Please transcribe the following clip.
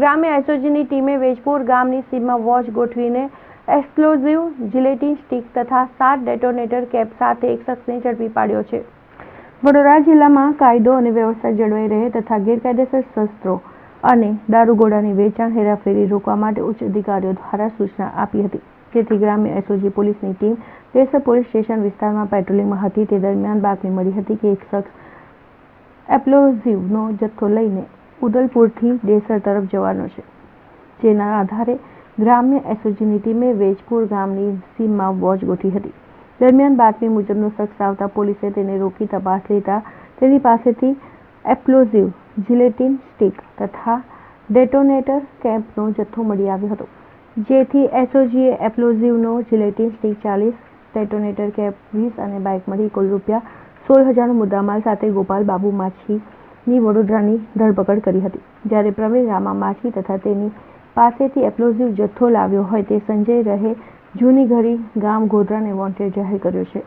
ગ્રામ્ય એસઓજીની ટીમે વેજપુર ગામની સીમમાં વોચ ગોઠવીને એક્સપ્લોઝિવ જિલેટિન સ્ટિક તથા સાત ડેટોનેટર કેપ સાથે એક શખ્સને ઝડપી પાડ્યો છે. વડોદરા જિલ્લામાં કાયદો અને વ્યવસ્થા જળવાઈ રહે તથા ગેરકાયદેસર શસ્ત્રો અને દારૂગોળાની વેચાણ, હેરાફેરી રોકવા માટે ઉચ્ચ અધિકારીઓ દ્વારા સૂચના આપી હતી. જેથી ગ્રામ્ય એસઓજી પોલીસની ટીમ દેસર પોલીસ સ્ટેશન વિસ્તારમાં પેટ્રોલિંગમાં હતી. તે દરમિયાન બાતમી મળી હતી કે એક શખ્સ એપ્લોઝિવનો જથ્થો લઈને ઉદલપુરથી દેસર તરફ જવાનો છે, જેના આધારે ગ્રામ્ય એસઓજીની ટીમે વેજપુર ગામની સીમમાં વોચ ગોઠવી હતી. દરમિયાન બાતમી મુજબનો શખ્સ આવતા પોલીસે તેને રોકી તપાસ લેતા તેની પાસેથી એપ્લોઝિવ જિલેટિન સ્ટીક તથા ડેટોનેટર કેમ્પનો જથ્થો મળી આવ્યો હતો, જેથી એસઓજીએ એપ્લોઝિવનો જિલેટિન સ્ટિક ચાલીસ, ડેટોનેટર કેપ વીસ અને બાઇક મળી કુલ રૂપિયા સોળ હજારનો મુદ્દામાલ સાથે ગોપાલ બાબુ માછીની વડોદરાની ધરપકડ કરી હતી. જ્યારે પ્રવીણ રામા માછી તથા તેની પાસેથી એપ્લોઝિવ જથ્થો લાવ્યો હોય તે સંજય રહે જૂની ઘરી ગામ ગોધરાને વોન્ટેડ જાહેર કર્યો છે.